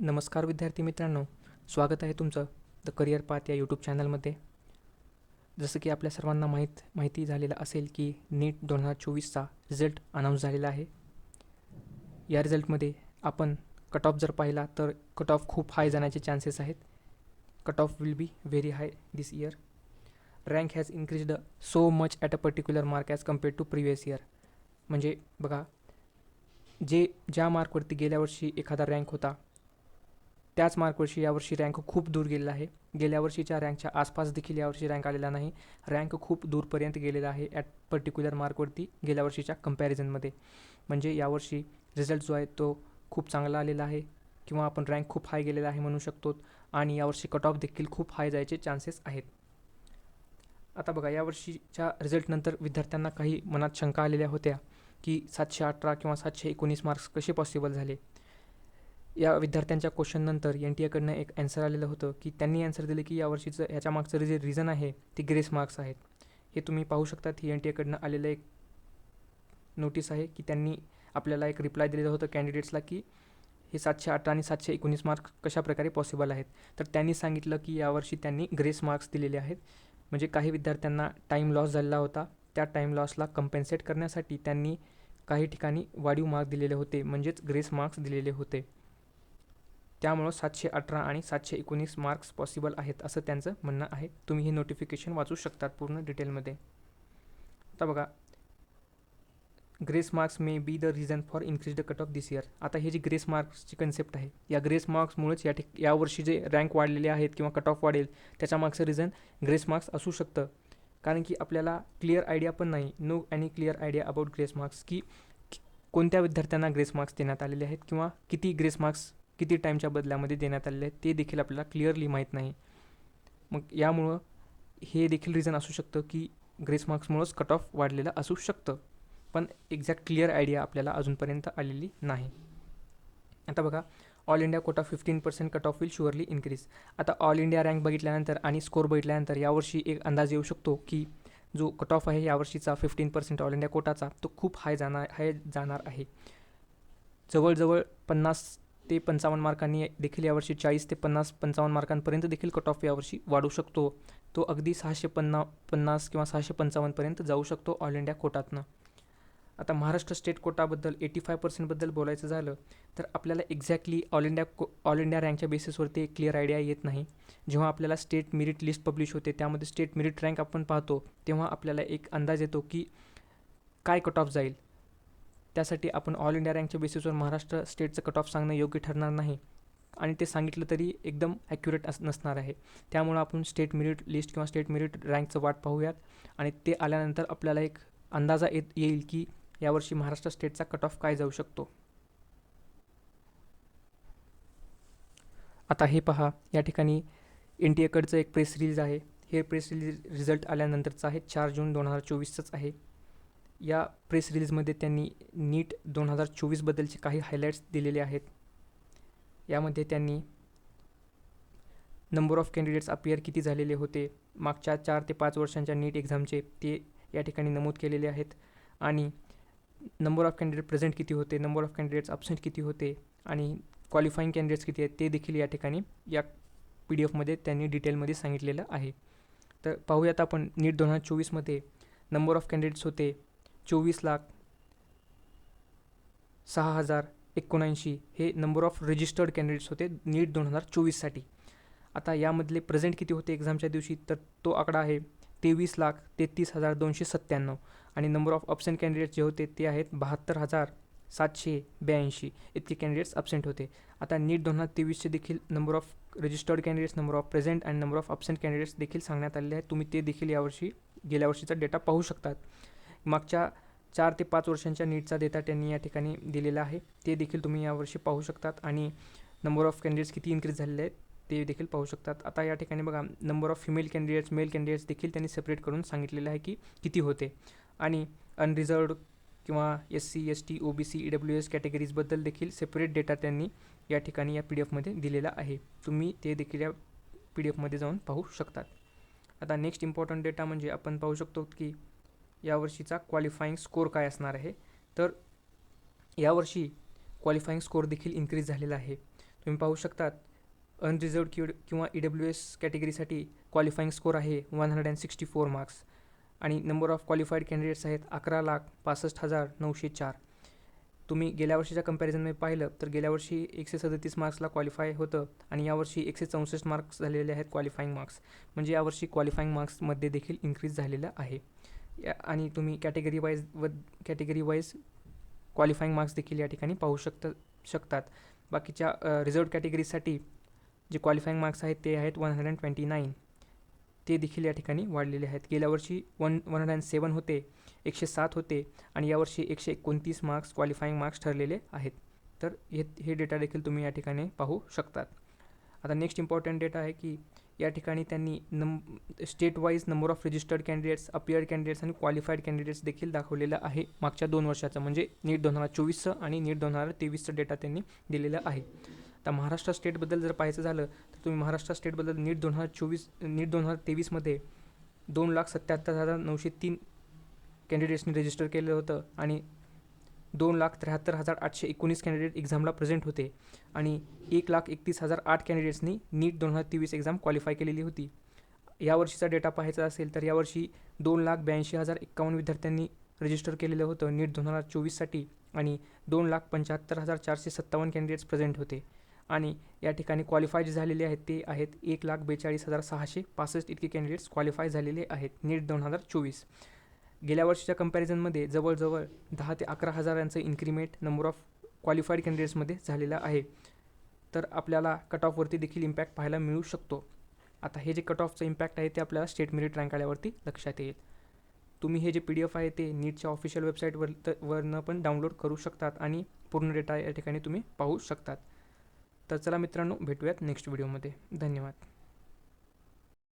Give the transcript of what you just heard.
नमस्कार विद्यार्थी मित्रांनो स्वागत आहे तुमचं द करिअर पाथ या यूट्यूब चॅनलमध्ये जसं की आपल्या सर्वांना माहीत माहिती झालेलं असेल की नीट दोन हजार चोवीसचा रिझल्ट अनाऊन्स झालेला आहे. या रिझल्टमध्ये आपण कट ऑफ जर पाहिला तर कट ऑफ खूप हाय जाण्याचे चान्सेस आहेत. Cut off will be very high this year rank has increased so much at a particular mark as compared to previous year म्हणजे बघा जे ज्या मार्कवरती गेल्या वर्षी एखादा रँक होता त्याच मार्कवर्षी यावर्षी रँक खूप दूर गेलेला आहे. गेल्या वर्षीच्या रँकच्या आसपास देखील यावर्षी रँक आलेला नाही. रँक खूप दूरपर्यंत गेलेला आहे ॲट पर्टिक्युलर मार्कवरती गेल्या वर्षीच्या कम्पॅरिझनमध्ये म्हणजे यावर्षी रिझल्ट जो आहे तो खूप चांगला आलेला आहे किंवा आपण रँक खूप हाय गेलेला आहे म्हणू शकतो आणि यावर्षी कट ऑफ देखील खूप हाय जायचे चान्सेस आहेत. आता बघा यावर्षीच्या रिझल्टनंतर विद्यार्थ्यांना काही मनात शंका आलेल्या होत्या की सातशे अठरा किंवा सातशे एकोणीस मार्क्स कसे पॉसिबल झाले? या विद्यार्थ्यांच्या क्वेश्चननंतर एन टी एकडनं एक ॲन्सर आलेलं होतं की त्यांनी ॲन्सर दिलं की यावर्षीचं ह्याच्या मागचं जे रिझन आहे ते ग्रेस मार्क्स आहेत. हे तुम्ही पाहू शकतात ही एन टी एकडनं आलेलं एक नोटीस आहे की त्यांनी आपल्याला एक रिप्लाय दिलेलं होतं कॅन्डिडेट्सला की हे सातशे अठरा आणि सातशे एकोणीस मार्क्स कशाप्रकारे पॉसिबल आहेत. तर त्यांनी सांगितलं की यावर्षी त्यांनी ग्रेस मार्क्स दिलेले आहेत. म्हणजे काही विद्यार्थ्यांना टाईम लॉस झालेला होता. त्या टाईम लॉसला कंपेन्सेट करण्यासाठी त्यांनी काही ठिकाणी वाढीव मार्क दिलेले होते. म्हणजेच ग्रेस मार्क्स दिलेले होते. त्यामुळं सातशे अठरा आणि सातशे एकोणीस मार्क्स पॉसिबल आहेत असं त्यांचं म्हणणं आहे. तुम्ही हे नोटिफिकेशन वाचू शकतात पूर्ण डिटेलमध्ये आता बघा. Grace marks may be the reason for increase the cut off this year आता हे जी ग्रेस मार्क्सची कन्सेप्ट आहे या ग्रेस मार्क्समुळेच या ठिक यावर्षी जे रँक वाढलेले आहेत किंवा कट ऑफ वाढेल त्याच्या मागचं रिझन ग्रेस मार्क्स असू शकतं. कारण की आपल्याला क्लिअर आयडिया पण नाही. नो आणि clear idea about grace marks की कोणत्या विद्यार्थ्यांना ग्रेस मार्क्स देण्यात आलेले आहेत किंवा किती ग्रेस मार्क्स किती टाईमच्या बदल्यामध्ये देण्यात आलेले आहेत ते देखील आपल्याला क्लिअरली माहीत नाही. मग यामुळं हे देखील रिझन असू शकतं की ग्रेस मार्क्समुळंच कट ऑफ वाढलेलं असू शकतं. पण एक्झॅक्ट क्लिअर आयडिया आपल्याला अजूनपर्यंत आलेली नाही. आता बघा all India quota fifteen percent cut off will surely increase आता ऑल इंडिया रँक बघितल्यानंतर आणि स्कोर बघितल्यानंतर यावर्षी एक अंदाज येऊ शकतो की जो कट ऑफ आहे यावर्षीचा फिफ्टीन पर्सेंट ऑल इंडिया कोटाचा तो खूप हाय जाणार हाय जाणार आहे. जवळजवळ पन्नास ते पंचावन्न मार्कांनी देखील यावर्षी चाळीस ते पन्नास पंचावन्न मार्कांपर्यंत देखील कट ऑफ यावर्षी वाढू शकतो. तो अगदी सहाशे पन्ना पन्नास किंवा सहाशे पंचावन्नपर्यंत जाऊ शकतो ऑल इंडिया कोटातनं. आता महाराष्ट्र स्टेट कोटाबद्दल एटी फाय पर्सेंटबद्दल बोलायचं झालं तर आपल्याला एक्झॅक्टली ऑल इंडिया को ऑल इंडिया रँकच्या बेसिसवरती एक क्लिअर आयडिया येत नाही. जेव्हा आपल्याला स्टेट मेरिट लिस्ट पब्लिश होते त्यामध्ये स्टेट मेरिट रँक आपण पाहतो तेव्हा आपल्याला एक अंदाज येतो की काय कट ऑफ जाईल. त्यासाठी आपण ऑल इंडिया रँकच्या बेसिसवर महाराष्ट्र स्टेटचं कट ऑफ सांगणं योग्य ठरणार नाही. आणि ते सांगितलं तरी एकदम ॲक्युरेट अस नसणार आहे. त्यामुळं आपण स्टेट मेरिट लिस्ट किंवा स्टेट मेरिट रँकचं वाट पाहूयात. आणि ते आल्यानंतर आपल्याला एक अंदाजा येत येईल की यावर्षी महाराष्ट्र स्टेटचा कट ऑफ काय जाऊ शकतो. आता हे पहा या ठिकाणी एन टी एकडचं एक प्रेस रिलीज आहे. हे प्रेस रिलीज रिझल्ट आल्यानंतरचं आहे. चार जून दोन हजार चोवीसचंच आहे. या प्रेस रिलीजमध्ये त्यांनी नीट दोन हजार चोवीसबद्दलचे काही हायलाईट्स दिलेले आहेत. यामध्ये त्यांनी नंबर ऑफ कॅन्डिडेट्स अपियर किती झालेले होते मागच्या चार ते पाच वर्षांच्या नीट एक्झामचे ते या ठिकाणी नमूद केलेले आहेत. आणि नंबर ऑफ कॅन्डिडेट प्रेझेंट किती होते नंबर ऑफ कॅन्डिडेट्स अब्सेंट किती होते आणि क्वालिफाईंग कॅन्डिडेट्स किती आहेत ते देखील या ठिकाणी या पी डी एफमध्ये त्यांनी डिटेलमध्ये सांगितलेलं आहे. तर पाहूयात आपण नीट दोन हजार चोवीसमध्ये नंबर ऑफ कॅन्डिडेट्स होते चोवीस लाख सहा हजार एकोणऐंशी हे नंबर ऑफ रजिस्टर्ड कॅन्डिडेट्स होते नीट दोन हजार चोवीससाठी आता यामधले प्रेझेंट किती होते एक्झामच्या दिवशी? तर तो आकडा आहे तेवीस लाख तेहतीस हजार दोनशे सत्त्याण्णव आणि नंबर ऑफ अब्सेंट कॅन्डिडेट्स जे होते ते आहेत बहात्तर हजार सातशे ब्याऐंशी. इतके कॅन्डिडेट्स अब्सेंट होते. आता नीट दोन हजार तेवीसचे देखील number of registered candidates number of present आणि नंबर ऑफ अब्सेंट कॅन्डिडेट्स देखील सांगण्यात आलेले आहेत तुम्ही ते देखील यावर्षी गेल्या वर्षीचा डेटा पाहू शकतात. मागच्या चार ते पाच वर्षांच्या नीटचा डेटा त्यांनी या ठिकाणी दिलेला आहे. ते देखील तुम्ही यावर्षी पाहू शकतात आणि नंबर ऑफ कॅन्डिडेट्स किती इन्क्रीज झालेले आहेत ते देखील पाहू शकतात. आता या ठिकाणी बघा number of female candidates male candidates देखील त्यांनी सेपरेट करून सांगितलेलं आहे की किती होते. आणि अनरिझर्वड किंवा S C S T O B C E W S कॅटेगरीजबद्दल देखील सेपरेट डेटा त्यांनी या ठिकाणी या पी डी एफमध्ये दिलेला आहे. तुम्ही ते देखील या पी डी एफमध्ये जाऊन पाहू शकतात. आता नेक्स्ट इम्पॉर्टंट डेटा म्हणजे आपण पाहू शकतो की यावर्षीचा क्वालिफाईंग स्कोर काय असणार आहे? तर यावर्षी क्वालिफाईंग स्कोअर देखील इन्क्रीज झालेला आहे. तुम्ही पाहू शकतात अनरिझर्वड क्यूड किंवा ई डब्ल्यू एस कॅटेगरीसाठी क्वालिफाईंग स्कोअर आहे one hundred and sixty four marks आणि नंबर ऑफ क्वालिफाईड कॅन्डिडेट्स आहेत अकरा लाख पासष्ट हजार नऊशे चार. तुम्ही गेल्या वर्षीच्या कंपॅरिझनमध्ये पाहिलं तर गेल्या वर्षी एकशे सदतीस मार्क्सला क्वालिफाय होतं आणि यावर्षी एकशे चौसष्ट मार्क्स झालेले आहेत क्वालिफाईंग मार्क्स म्हणजे यावर्षी क्वालिफाईंग मार्क्समध्ये देखील इन्क्रीज झालेलं आहे. या आणि तुम्ही कॅटेगरी वाईज व कॅटेगरी वाईज क्वालिफाईंग मार्क्स देखील या ठिकाणी पाहू शकत शकतात. बाकीच्या रिझर्व कॅटेगरीसाठी जे क्वालिफाईंग मार्क्स आहेत ते आहेत one hundred and twenty nine ते देखील या ठिकाणी वाढलेले आहेत. गेल्या वर्षी one one hundred and seven होते एकशे सात होते आणि यावर्षी एकशे एकोणतीस मार्क्स क्वालिफाईंग मार्क्स ठरलेले आहेत. तर हे हे डेटा देखील तुम्ही या ठिकाणी पाहू शकतात. आता नेक्स्ट इम्पॉर्टंट डेटा आहे की या ठिकाणी त्यांनी नम state wise number of registered candidates appeared candidates आणि क्वालिफाईड कॅन्डिडेट्स देखील दाखवलेलं आहे मागच्या दोन वर्षाचं. म्हणजे नीट दोन हजार चोवीसचं आणि नीट दोन हजार तेवीसचं डेटा त्यांनी दिलेलं आहे. आता महाराष्ट्र स्टेटबद्दल जर पाहायचं झालं तर तुम्ही महाराष्ट्र स्टेटबद्दल नीट दोन हजार चोवीस नीट दोन हजार तेवीसमध्ये दोन लाख सत्याहत्तर हजार नऊशे तीन कॅन्डिडेट्सनी रजिस्टर केलं होतं आणि दोन लाख त्र्याहत्तर हजार आठशे एकोणीस कॅन्डिडेट एक्झामला प्रेझेंट होते आणि एक लाख एकतीस हजार आठ कॅन्डिडेट्सनी नीट दोन हजार तेवीस एक्झाम क्वालिफाय केलेली होती. यावर्षीचा डेटा पाहायचा असेल तर यावर्षी दोन लाख ब्याऐंशी हजार एक्कावन्न विद्यार्थ्यांनी रजिस्टर केलेलं होतं नीट दोन हजार चोवीससाठी आणि दोन लाख पंच्याहत्तर हजार चारशे सत्तावन्न कॅन्डिडेट्स प्रेझेंट होते. आणि या ठिकाणी क्वालिफाय जे झालेले आहेत ते आहेत एक लाख बेचाळीस हजार सहाशे पासष्ट इतके कॅन्डिडेट्स क्वालिफाय झालेले आहेत नीट दोन हजार चोवीस. गेल्या वर्षीच्या कंपॅरिझनमध्ये जवळजवळ दहा ते अकरा हजारांचं इन्क्रीमेंट नंबर ऑफ क्वालिफाईड कॅन्डिडेट्समध्ये झालेलं आहे. तर आपल्याला कट ऑफवरती देखील इम्पॅक्ट पाहायला मिळू शकतो. आता हे जे कट ऑफचं इम्पॅक्ट आहे ते आपल्याला स्टेट मेरिट रँक आल्यावरती लक्षात येईल. तुम्ही हे जे पी डी एफ आहे ते नीटच्या ऑफिशियल वेबसाईटवर वरनं पण डाउनलोड करू शकतात आणि पूर्ण डेटा या ठिकाणी तुम्ही पाहू शकतात. तर चला मित्रांनो भेटूयात नेक्स्ट व्हिडिओमध्ये धन्यवाद.